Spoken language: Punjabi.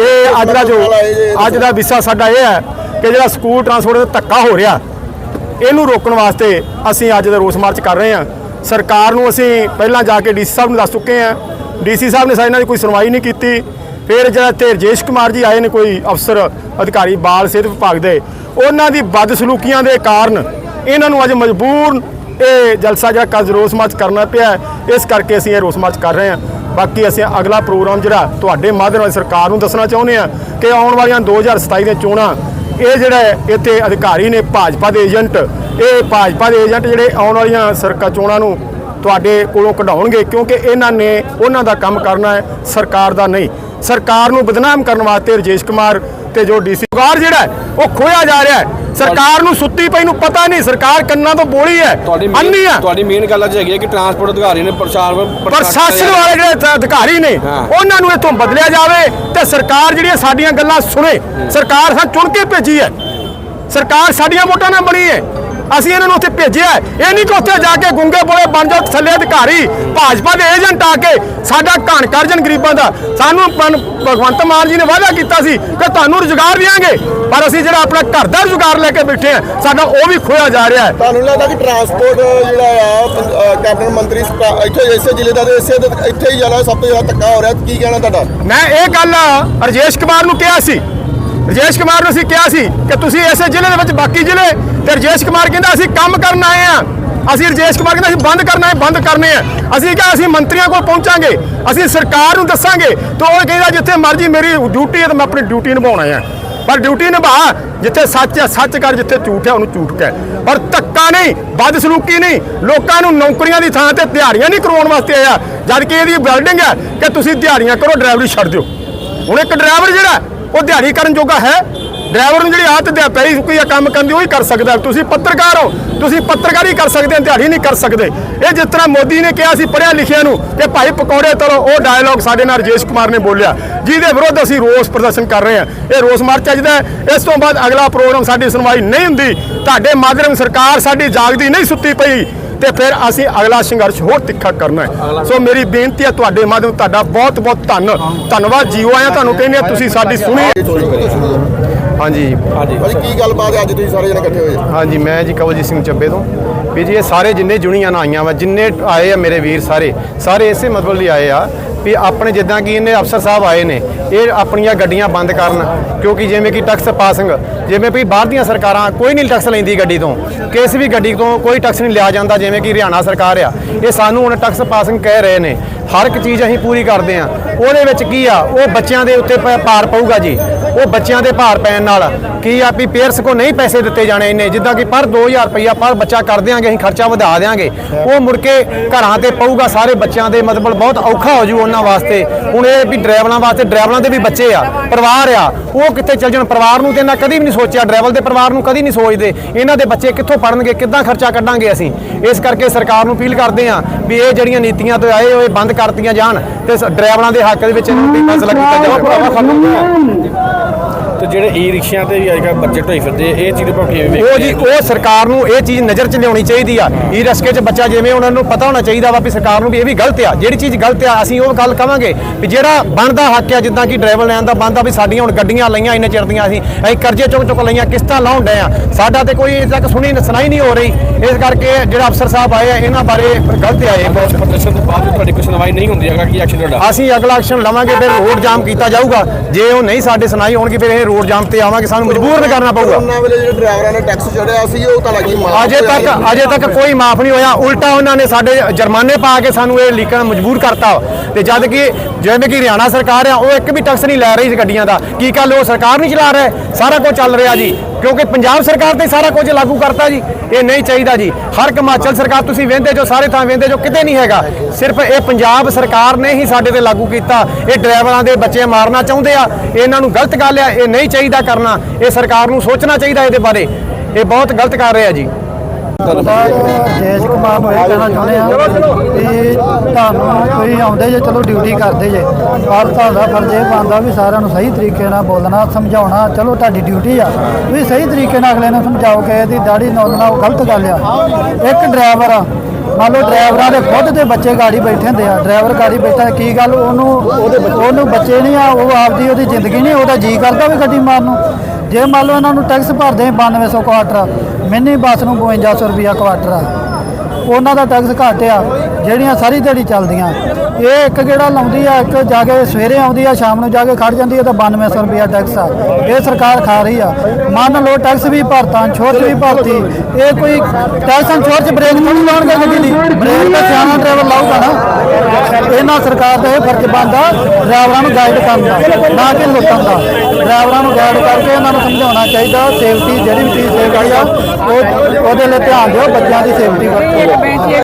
ਇਹ ਅੱਜ ਦਾ ਜੋ ਅੱਜ ਦਾ ਵਿਸ਼ਾ ਸਾਡਾ ਇਹ ਹੈ ਕਿ ਜਿਹੜਾ ਸਕੂਲ ਟਰਾਂਸਪੋਰਟ ਦਾ ਧੱਕਾ ਹੋ ਰਿਹਾ ਇਹਨੂੰ ਰੋਕਣ ਵਾਸਤੇ ਅਸੀਂ ਅੱਜ ਦਾ ਰੋਸ ਮਾਰਚ ਕਰ ਰਹੇ ਹਾਂ। ਸਰਕਾਰ ਨੂੰ ਅਸੀਂ ਪਹਿਲਾਂ ਜਾ ਕੇ ਡੀਸੀ ਸਾਹਿਬ ਨੂੰ ਦੱਸ ਚੁੱਕੇ ਹਾਂ। ਡੀਸੀ ਸਾਹਿਬ ਨੇ ਸਾਡੇ ਨਾਲ ਕੋਈ ਸੁਣਵਾਈ ਨਹੀਂ ਕੀਤੀ। ਫਿਰ ਜਿਹੜਾ ਇੱਥੇ ਰਜੇਸ਼ ਕੁਮਾਰ ਜੀ ਆਏ ਨੇ ਕੋਈ ਅਫਸਰ ਅਧਿਕਾਰੀ ਬਾਲ ਸਿਹਤ ਵਿਭਾਗ ਦੇ। ਉਹਨਾਂ ਦੀ ਬਦਸਲੂਕੀਆਂ ਦੇ ਕਾਰਨ ਇਹਨਾਂ ਨੂੰ ਅੱਜ ਮਜਬੂਰ ਇਹ ਜਲਸਾ ਜਿਹੜਾ ਕੱਲ੍ਹ ਰੋਸ ਮਾਰਚ ਕਰਨਾ ਪਿਆ। ਇਸ ਕਰਕੇ ਅਸੀਂ ਇਹ ਰੋਸ ਮਾਰਚ ਕਰ ਰਹੇ ਹਾਂ। ਬਾਕੀ ਅਸੀਂ ਅਗਲਾ ਪ੍ਰੋਗਰਾਮ ਜਿਹੜਾ ਤੁਹਾਡੇ ਮਾਧਿਅਮ ਨਾਲ ਸਰਕਾਰ ਨੂੰ ਦੱਸਣਾ ਚਾਹੁੰਦੇ ਹਾਂ ਕਿ ਆਉਣ ਵਾਲੀਆਂ 2027 ਦੀਆਂ ਚੋਣਾਂ, ਇਹ ਜਿਹੜਾ ਇੱਥੇ ਅਧਿਕਾਰੀ ਨੇ ਭਾਜਪਾ ਦੇ ਏਜੰਟ, ਇਹ ਭਾਜਪਾ ਦੇ ਏਜੰਟ ਜਿਹੜੇ ਆਉਣ ਵਾਲੀਆਂ ਸਰਕਾਰ ਚੋਣਾਂ ਨੂੰ ਤੁਹਾਡੇ ਕੋਲੋਂ ਕਢਾਉਣਗੇ ਕਿਉਂਕਿ ਇਹਨਾਂ ਨੇ ਉਹਨਾਂ ਦਾ ਕੰਮ ਕਰਨਾ ਹੈ, ਸਰਕਾਰ ਦਾ ਨਹੀਂ। ਸਰਕਾਰ ਨੂੰ ਬਦਨਾਮ ਕਰਨ ਵਾਸਤੇ ਰਜੇਸ਼ ਕੁਮਾਰ ਤੇ ਜੋ ਡੀਸੀ ਸਰਕਾਰ ਜਿਹੜਾ ਉਹ ਖੋਇਆ ਜਾ ਰਿਹਾ ਹੈ। ਸਰਕਾਰ ਨੂੰ ਸੁੱਤੀ ਪਈ ਨੂੰ ਪਤਾ ਨਹੀਂ ਸਰਕਾਰ ਕੰਨਾਂ ਤੋਂ ਬੋਲੀ ਹੈ। ਤੁਹਾਡੀ ਅੰਨੀ ਹੈ। ਤੁਹਾਡੀ ਮੇਨ ਗੱਲ ਅੱਜ ਹੈਗੀ ਹੈ ਕਿ ਟਰਾਂਸਪੋਰਟ ਅਧਿਕਾਰੀ ਨੇ ਪ੍ਰਸ਼ਾਸਨ ਪ੍ਰਸ਼ਾਸਨ ਵਾਲੇ ਜਿਹੜੇ ਅਧਿਕਾਰੀ ਨੇ। ਉਹਨਾਂ ਨੂੰ ਇੱਥੋਂ ਬਦਲਿਆ ਜਾਵੇ ਤੇ ਸਰਕਾਰ ਜਿਹੜੀਆਂ ਸਾਡੀਆਂ ਗੱਲਾਂ ਸੁਣੇ। ਸਰਕਾਰ ਸਾਨੂੰ ਚੁਣ ਕੇ ਭੇਜੀ ਹੈ। ਸਰਕਾਰ ਸਾਡੀਆਂ ਵੋਟਾਂ ਨਾਲ ਬਣੀ ਹੈ। ਅਸੀਂ ਇਹਨਾਂ ਨੂੰ ਉੱਥੇ ਭੇਜਿਆ। ਇਹ ਨਹੀਂ ਕਿ ਉੱਥੇ ਜਾ ਕੇ ਗੁੰਗੇ ਬੋਲੇ ਬਣ ਜਾਓ ਥੱਲੇ ਅਧਿਕਾਰੀ ਭਾਜਪਾ ਦੇ ਏਜੰਟ ਆ ਕੇ ਸਾਡਾ ਘਾਣ ਕਰਜਨ ਗਰੀਬਾਂ ਦਾ। ਸਾਨੂੰ ਭਗਵੰਤ ਮਾਨ ਜੀ ਨੇ ਵਾਅਦਾ ਕੀਤਾ ਸੀ ਕਿ ਤੁਹਾਨੂੰ ਰੁਜ਼ਗਾਰ ਦੇਵਾਂਗੇ ਪਰ ਅਸੀਂ ਜਿਹੜਾ ਆਪਣਾ ਘਰ ਦਾ ਰੁਜ਼ਗਾਰ ਲੈ ਕੇ ਬੈਠੇ ਆ ਸਾਡਾ ਉਹ ਵੀ ਖੋਇਆ ਜਾ ਰਿਹਾ ਹੈ। ਤੁਹਾਨੂੰ ਲੱਗਦਾ ਕਿ ਟਰਾਂਸਪੋਰਟ ਜਿਹੜਾ ਆ ਕੈਬਨਿਟ ਮੰਤਰੀ ਇੱਥੇ ਇਸੇ ਜ਼ਿਲ੍ਹੇ ਦਾ ਤੇ ਇਸੇ ਇੱਥੇ ਹੀ ਜ਼ਿਆਦਾ ਸਭ ਤੋਂ ਜ਼ਿਆਦਾ ਧੱਕਾ ਹੋ ਰਿਹਾ। ਕੀ ਕਹਿਣਾ ਤੁਹਾਡਾ? ਮੈਂ ਇਹ ਗੱਲ ਰਜੇਸ਼ ਕੁਮਾਰ ਨੂੰ ਕਿਹਾ ਸੀ। ਰਜੇਸ਼ ਕੁਮਾਰ ਨੂੰ ਅਸੀਂ ਕਿਹਾ ਸੀ ਕਿ ਤੁਸੀਂ ਇਸੇ ਜ਼ਿਲ੍ਹੇ ਦੇ ਵਿੱਚ ਬਾਕੀ ਜ਼ਿਲ੍ਹੇ ਤੇ ਰਜੇਸ਼ ਕੁਮਾਰ ਕਹਿੰਦਾ, ਅਸੀਂ ਕੰਮ ਕਰਨ ਆਏ ਆ ਅਸੀਂ ਰਜੇਸ਼ ਕੁਮਾਰ ਕਹਿੰਦਾ, ਅਸੀਂ ਬੰਦ ਕਰਨਾ ਹੈ, ਬੰਦ ਕਰਨੇ ਆ ਅਸੀਂ ਕਿਹਾ, ਅਸੀਂ ਮੰਤਰੀਆਂ ਕੋਲ ਪਹੁੰਚਾਂਗੇ। ਅਸੀਂ ਸਰਕਾਰ ਨੂੰ ਦੱਸਾਂਗੇ। ਤੇ ਉਹ ਕਹਿੰਦਾ, ਜਿੱਥੇ ਮਰਜ਼ੀ ਮੇਰੀ ਡਿਊਟੀ ਹੈ, ਤੇ ਮੈਂ ਆਪਣੀ ਡਿਊਟੀ ਨਿਭਾਉਣਾ ਹੈ। ਪਰ ਡਿਊਟੀ ਨਿਭਾ, ਜਿੱਥੇ ਸੱਚ ਹੈ, ਸੱਚ ਕਰ, ਜਿੱਥੇ ਝੂਠ ਹੈ, ਉਹਨੂੰ ਝੂਠ ਕਹਿ। ਪਰ ਧੱਕਾ ਨਹੀਂ ਬਦਸਲੂਕੀ ਨਹੀਂ। ਲੋਕਾਂ ਨੂੰ ਨੌਕਰੀਆਂ ਦੀ ਥਾਂ ਤੇ ਦਿਹਾੜੀਆਂ ਨਹੀਂ ਕਰਵਾਉਣ ਵਾਸਤੇ ਆਇਆ। ਜਦ ਕਿ ਇਹਦੀ ਬਿਲਡਿੰਗ ਹੈ ਕਿ ਤੁਸੀਂ ਦਿਹਾੜੀਆਂ ਕਰੋ, ਡਰਾਈਵਰੀ ਛੱਡ ਦਿਓ। ਹੁਣ ਇੱਕ ਡਰਾਈਵਰ ਜਿਹੜਾ, ਉਹ ਦਿਹਾੜੀ ਕਰਨ ਜੋਗਾ ਹੈ। ਡਰਾਈਵਰ ਨੂੰ ਜਿਹੜੀ ਆਦਤ ਹੈ ਪਈ ਕੋਈ ਕੰਮ ਕਰਨ ਦੀ, ਉਹ ਹੀ ਕਰ ਸਕਦਾ। ਤੁਸੀਂ ਪੱਤਰਕਾਰ ਹੋ, ਤੁਸੀਂ ਪੱਤਰਕਾਰੀ ਕਰ ਸਕਦੇ ਹੋ, ਦਿਹਾੜੀ ਨਹੀਂ ਕਰ ਸਕਦੇ। ਇਹ ਜਿਸ ਤਰ੍ਹਾਂ ਮੋਦੀ ਨੇ ਕਿਹਾ ਸੀ ਪੜ੍ਹਿਆ ਲਿਖਿਆ ਨੂੰ ਕਿ ਭਾਈ ਪਕੌੜੇ ਤਲੋ ਉਹ ਡਾਇਲੌਗ ਸਾਡੇ ਨਾਲ ਰਜੇਸ਼ ਕੁਮਾਰ ਨੇ ਬੋਲਿਆ। ਜਿਹਦੇ ਵਿਰੁੱਧ ਅਸੀਂ ਰੋਸ ਪ੍ਰਦਰਸ਼ਨ ਕਰ ਰਹੇ ਹਾਂ। ਇਹ ਰੋਸ ਮਾਰਚ ਅੱਜ ਦਾ ਇਸ ਤੋਂ ਬਾਅਦ ਅਗਲਾ ਪ੍ਰੋਗਰਾਮ ਸਾਡੀ ਸੁਣਵਾਈ ਨਹੀਂ ਹੁੰਦੀ। ਤੁਹਾਡੇ ਮਾਧਿਅਮ ਸਰਕਾਰ ਸਾਡੀ ਜਾਗਦੀ ਨਹੀਂ ਸੁੱਤੀ ਪਈ। ਤੇ ਫਿਰ ਅਸੀਂ ਅਗਲਾ ਸੰਘਰਸ਼ ਹੋਰ ਤਿੱਖਾ ਕਰਨਾ ਹੈ। ਸੋ ਮੇਰੀ ਬੇਨਤੀ ਹੈ ਤੁਹਾਡੇ ਮਾਧਿਅਮ ਤੁਹਾਡਾ ਬਹੁਤ ਬਹੁਤ ਧੰਨ। ਧੰਨਵਾਦ, ਜੀਓ ਆਇਆ, ਤੁਹਾਨੂੰ ਕਹਿੰਦੇ ਤੁਸੀਂ ਸਾਡੀ ਸੁਣੀ ਹਾਂਜੀ। ਹਾਂਜੀ। ਭਾਜੀ ਕੀ ਗੱਲਬਾਤ ਹੈ? ਅੱਜ ਤੁਸੀਂ ਸਾਰੇ ਜਣੇ ਇਕੱਠੇ ਹੋਏ? ਹਾਂਜੀ ਮੈਂ ਜੀ ਕਵਲਜੀਤ ਸਿੰਘ ਚੱਬੇ ਤੋਂ। ਵੀ ਜੀ ਇਹ ਸਾਰੇ ਜਿੰਨੇ ਜੁਨੀਆਂ ਨਾ ਆਈਆਂ ਵਾ ਜਿੰਨੇ ਆਏ ਆ ਮੇਰੇ ਵੀਰ ਸਾਰੇ ਸਾਰੇ ਇਸੇ ਮਤਲਬ ਲਈ ਆਏ ਆ ਵੀ ਆਪਣੇ ਜਿੱਦਾਂ ਕਿ ਇਹਨੇ ਅਫਸਰ ਸਾਹਿਬ ਆਏ ਨੇ ਇਹ ਆਪਣੀਆਂ ਗੱਡੀਆਂ ਬੰਦ ਕਰਨ ਕਿਉਂਕਿ ਜਿਵੇਂ ਕਿ ਟੈਕਸ ਪਾਸਿੰਗ ਜਿਵੇਂ ਵੀ ਬਾਹਰ ਦੀਆਂ ਸਰਕਾਰਾਂ ਕੋਈ ਨਹੀਂ ਟੈਕਸ ਲੈਂਦੀ ਗੱਡੀ ਤੋਂ ਕਿਸੇ ਵੀ ਗੱਡੀ ਤੋਂ ਕੋਈ ਟੈਕਸ ਨਹੀਂ ਲਿਆ ਜਾਂਦਾ ਜਿਵੇਂ ਕਿ ਹਰਿਆਣਾ ਸਰਕਾਰ ਆ ਇਹ ਸਾਨੂੰ ਹੁਣ ਟੈਕਸ ਪਾਸਿੰਗ ਕਹਿ ਰਹੇ ਨੇ। ਹਰ ਇੱਕ ਚੀਜ਼ ਅਸੀਂ ਪੂਰੀ ਕਰਦੇ ਆ ਉਹਦੇ ਵਿੱਚ ਕੀ ਆ? ਉਹ ਬੱਚਿਆਂ ਦੇ ਉੱਤੇ ਪ- ਭਾਰ ਪਊਗਾ ਜੀ। ਉਹ ਬੱਚਿਆਂ ਦੇ ਭਾਰ ਪੈਣ ਨਾਲ ਕੀ ਆ ਵੀ ਪੇਰੈਂਟਸ ਕੋ ਨਹੀਂ ਪੈਸੇ ਦਿੱਤੇ ਜਾਣੇ ਇੰਨੇ, ਜਿੱਦਾਂ ਕਿ ਪਰ 2000 ਰੁਪਈਆ ਪਰ ਬੱਚਾ ਕਰ ਦਿਆਂਗੇ, ਅਸੀਂ ਖਰਚਾ ਵਧਾ ਦਿਆਂਗੇ। ਉਹ ਮੁੜ ਕੇ ਘਰਾਂ ਤੇ ਪਊਗਾ ਸਾਰੇ ਬੱਚਿਆਂ ਦੇ, ਮਤਲਬ ਬਹੁਤ ਔਖਾ ਹੋ ਜੂ ਉਹਨਾਂ ਵਾਸਤੇ। ਹੁਣ ਇਹ ਵੀ ਡਰਾਈਵਰਾਂ ਵਾਸਤੇ, ਡਰਾਈਵਰਾਂ ਦੇ ਵੀ ਬੱਚੇ ਆ, ਪਰਿਵਾਰ ਆ। ਉਹ ਕਿੱਥੇ ਚੱਲ ਜਾਣ? ਪਰਿਵਾਰ ਨੂੰ ਤੇ ਇਹਨਾਂ ਕਦੀ ਵੀ ਨਹੀਂ ਸੋਚਿਆ, ਡਰਾਈਵਰ ਦੇ ਪਰਿਵਾਰ ਨੂੰ ਕਦੀ ਨਹੀਂ ਸੋਚਦੇ। ਇਹਨਾਂ ਦੇ ਬੱਚੇ ਕਿੱਥੋਂ ਪੜਨਗੇ ਕਿੱਦਾਂ ਖਰਚਾ ਕੱਢਾਂਗੇ ਅਸੀਂ? ਇਸ ਕਰਕੇ ਸਰਕਾਰ ਨੂੰ ਅਪੀਲ ਕਰਦੇ ਆ ਵੀ ਇਹ ਜਿਹੜੀਆਂ ਨੀਤੀਆਂ ਤੋਂ ਆਏ ਉਹ ਇਹ ਬੰਦ ਕਰਤੀਆਂ ਜਾਣ ਤੇ ਡਰਾਈਵਰਾਂ ਦੇ ਹੱਕ ਦੇ ਵਿੱਚ ਇਹਨਾਂ ਨੂੰ ਫੈਸਲਾ ਕੀਤਾ ਜਾਵੇ ਤੇ ਜਿਹੜੇ ਈ ਰਿਕਸ਼ਿਆਂ ਤੇ ਵੀ ਅੱਜ ਕੱਲ੍ਹ ਬੱਚੇ ਢੋਈ ਫਿਰਦੇ ਇਹ ਚੀਜ਼ ਆਪਾਂ ਕਿਵੇਂ ਵੇਖਦੇ ਉਹ ਜੀ ਉਹ ਸਰਕਾਰ ਨੂੰ ਇਹ ਚੀਜ਼ ਨਜ਼ਰ 'ਚ ਲਿਆਉਣੀ ਚਾਹੀਦੀ ਆ। ਈ ਰਸਕੇ 'ਚ ਬੱਚਾ ਜਿਵੇਂ ਉਹਨਾਂ ਨੂੰ ਪਤਾ ਹੋਣਾ ਚਾਹੀਦਾ ਵਾ ਵੀ ਸਰਕਾਰ ਨੂੰ ਵੀ ਇਹ ਵੀ ਗਲਤ ਆ। ਜਿਹੜੀ ਚੀਜ਼ ਗਲਤ ਆ ਅਸੀਂ ਉਹ ਗੱਲ ਕਵਾਂਗੇ ਵੀ ਜਿਹੜਾ ਬਣਦਾ ਹੱਕ ਆ ਜਿੱਦਾਂ ਕਿ ਡਰਾਈਵਰ ਲੈਣ ਦਾ ਬਣਦਾ ਵੀ ਸਾਡੀਆਂ ਹੁਣ ਗੱਡੀਆਂ ਲਈਆਂ ਇੰਨੇ ਚਿਰ ਦੀਆਂ ਅਸੀਂ ਅਸੀਂ ਕਰਜ਼ੇ ਚੁੱਕ ਚੁੱਕ ਲਈਆਂ ਕਿਸ਼ਤਾਂ ਲਾਉਣ ਡਏ ਆ। ਸਾਡਾ ਤੇ ਕੋਈ ਅਜੇ ਤੱਕ ਸੁਣੀ ਸੁਣਾਈ ਨਹੀਂ ਹੋ ਰਹੀ। ਇਸ ਕਰਕੇ ਜਿਹੜਾ ਅਫਸਰ ਸਾਹਿਬ ਆਏ ਆ ਇਹਨਾਂ ਬਾਰੇ ਗਲਤ ਆਏ ਬਹੁਤ ਪ੍ਰਦਰਸ਼ਨ ਤੋਂ ਬਾਅਦ ਤੁਹਾਡੀ ਕੋਈ ਸੁਣਵਾਈ ਨਹੀਂ ਹੁੰਦੀ ਹੈਗਾ ਕੀ ਐਕਸ਼ਨ ਤੁਹਾਡਾ? ਅਸੀਂ ਅਗਲਾ ਐਕਸ਼ਨ ਲਵਾਂਗੇ ਫਿਰ ਰੋਡ ਜਾਮ ਕੀਤਾ ਜਾਊਗਾ। ਜੇ ਉਹ ਨਹੀਂ ਸਾਡੇ ਸੁਣਾਈ ਹੋਣਗੇ ਫਿਰ ਇਹ ਰੋਡ ਜਾਮ ਤੇ ਆਵਾਂਗੇ ਸਾਨੂੰ ਮਜਬੂਰ ਕਰਨਾ ਪਊਗਾ। ਉਹਨਾਂ ਵੇਲੇ ਜਿਹੜੇ ਡਰਾਈਵਰਾਂ ਨੇ ਟੈਕਸ ਚੜਿਆ ਸੀ ਉਹ ਤੁਹਾਡਾ ਕੀ ਮਾਫ ਅਜੇ ਤੱਕ ਅਜੇ ਤੱਕ ਕੋਈ ਮਾਫ ਨਹੀਂ ਹੋਇਆ। ਉਲਟਾ ਉਹਨਾਂ ਨੇ ਸਾਡੇ ਜੁਰਮਾਨੇ ਪਾ ਕੇ ਸਾਨੂੰ ਇਹ ਲੀਕਣ ਮਜਬੂਰ ਕਰਤਾ। ਤੇ ਜਦ ਕਿ ਜਿਵੇਂ ਕਿ ਹਰਿਆਣਾ ਸਰਕਾਰ ਆ ਉਹ ਇੱਕ ਵੀ ਟੈਕਸ ਨਹੀਂ ਲੈ ਰਹੀ ਗੱਡੀਆਂ ਦਾ। ਕੀ ਕੱਲ ਉਹ ਸਰਕਾਰ ਨਹੀਂ ਚਲਾ ਰਿਹਾ? ਸਾਰਾ ਕੁਝ ਚੱਲ ਰਿਹਾ ਜੀ। ਕਿਉਂਕਿ ਪੰਜਾਬ ਸਰਕਾਰ ਤੇ ਸਾਰਾ ਕੁਝ ਲਾਗੂ ਕਰਤਾ ਜੀ, ਇਹ ਨਹੀਂ ਚਾਹੀਦਾ ਜੀ। ਹਰ ਇੱਕ ਹਿਮਾਚਲ ਸਰਕਾਰ, ਤੁਸੀਂ ਵੇਂਦੇ ਜੋ, ਸਾਰੇ ਥਾਂ ਵੇਂਦੇ ਜੋ, ਕਿਤੇ ਨਹੀਂ ਹੈਗਾ। ਸਿਰਫ ਇਹ ਪੰਜਾਬ ਸਰਕਾਰ ਨੇ ਹੀ ਸਾਡੇ ਤੇ ਲਾਗੂ ਕੀਤਾ। ਇਹ ਡਰਾਈਵਰਾਂ ਦੇ ਬੱਚੇ ਮਾਰਨਾ ਚਾਹੁੰਦੇ ਆ ਇਹਨਾਂ ਨੂੰ ਗਲਤ ਗੱਲ ਆ, ਇਹ ਨਹੀਂ ਚਾਹੀਦਾ ਕਰਨਾ। ਇਹ ਸਰਕਾਰ ਨੂੰ ਸੋਚਣਾ ਚਾਹੀਦਾ ਇਹਦੇ ਬਾਰੇ। ਇਹ ਬਹੁਤ ਗਲਤ ਕਰ ਰਿਹਾ ਜੀ। ਜੇਸ਼ ਕੁਮਾਰ ਨੂੰ ਇਹ ਕਹਿਣਾ ਚਾਹੁੰਦੇ ਆ ਵੀ ਤੁਹਾਨੂੰ ਤੁਸੀਂ ਆਉਂਦੇ ਜੇ, ਚਲੋ ਡਿਊਟੀ ਕਰਦੇ ਜੇ। ਪਰ ਤੁਹਾਡਾ ਫਰਜ਼ ਇਹ ਬਣਦਾ ਵੀ ਸਾਰਿਆਂ ਨੂੰ ਸਹੀ ਤਰੀਕੇ ਨਾਲ ਬੋਲਣਾ, ਸਮਝਾਉਣਾ, ਚਲੋ ਤੁਹਾਡੀ ਡਿਊਟੀ ਆ। ਤੁਸੀਂ ਸਹੀ ਤਰੀਕੇ ਨਾਲ ਅਗਲੇ ਨੂੰ ਸਮਝਾਓ ਕਿ ਇਹਦੀ ਦਾੜੀ ਨੋਲਣਾ ਉਹ ਗਲਤ ਗੱਲ ਆ। ਇੱਕ ਡਰਾਈਵਰ ਆ, ਮੰਨ ਲਓ ਡਰਾਈਵਰਾਂ ਦੇ ਖੁਦ ਦੇ ਬੱਚੇ ਗਾੜੀ ਬੈਠੇ ਹੁੰਦੇ ਆ। ਡਰਾਈਵਰ ਗਾੜੀ ਬੈਠਾ, ਕੀ ਗੱਲ ਉਹਨੂੰ ਉਹਨੂੰ ਬੱਚੇ ਨਹੀਂ ਆ, ਉਹ ਆਪਦੀ ਉਹਦੀ ਜ਼ਿੰਦਗੀ ਨਹੀਂ, ਉਹਦਾ ਜੀ ਕਰਦਾ ਵੀ ਗੱਡੀ ਮਾਰਨ ਨੂੰ। ਜੇ ਮੰਨ ਲਓ ਇਹਨਾਂ ਨੂੰ ਟੈਕਸ ਭਰਦੇ 9200 ਕੁਆਟਰ ਮਿੰਨੀ ਬੱਸ ਨੂੰ 5200 ਰੁਪਿਆ ਕੁਆਟਰ ਆ। ਉਹਨਾਂ ਦਾ ਟੈਕਸ ਘੱਟ ਆ, ਜਿਹੜੀਆਂ ਸਾਰੀ ਦਿਹਾੜੀ ਚੱਲਦੀਆਂ। ਇਹ ਇੱਕ ਗੇੜਾ ਲਾਉਂਦੀ ਆ, ਇੱਕ ਜਾ ਕੇ ਸਵੇਰੇ ਆਉਂਦੀ ਆ, ਸ਼ਾਮ ਨੂੰ ਜਾ ਕੇ ਖੜ ਜਾਂਦੀ ਆ ਤਾਂ 9200 ਰੁਪਿਆ ਟੈਕਸ ਆ। ਇਹ ਸਰਕਾਰ ਖਾ ਰਹੀ ਆ। ਮੰਨ ਲਓ ਟੈਕਸ ਵੀ ਭਰਤਾ ਇੰਸ਼ੋਰੈਂਸ ਵੀ ਭਰਤੀ, ਇਹ ਕੋਈ ਟੈਕਸ ਇੰਸ਼ੋਰੈਂਸ ਬ੍ਰੇਕ ਨਹੀਂ ਲਾਉਣਗੇ ਗੱਡੀ ਦੀ? ਬ੍ਰੇਕ ਤਾਂ ਸਿਆਣਾ ਡਰਾਈਵਰ ਲਾਊਗਾ ਨਾ। ਇਹਨਾਂ ਸਰਕਾਰ ਦਾ ਇਹ ਫਰਜ਼ ਬਣਦਾ ਡਰਾਈਵਰਾਂ ਨੂੰ ਗਾਈਡ ਕਰਨ ਦਾ, ਨਾ ਕਿ ਲੁੱਟਣ ਦਾ। ਡਰਾਈਵਰਾਂ ਨੂੰ ਗਾਈਡ ਕਰਕੇ ਇਹਨਾਂ ਨੂੰ ਸਮਝਾਉਣਾ ਚਾਹੀਦਾ ਸੇਫਟੀ ਜਿਹੜੀ ਵੀ ਚੀਜ਼ ਸੇਫਟੀ ਆ, ਉਹ ਉਹਦੇ ਲਈ ਧਿਆਨ ਦਿਓ, ਬੱਚਿਆਂ ਦੀ ਸੇਫਟੀ ਵਰਤੋ।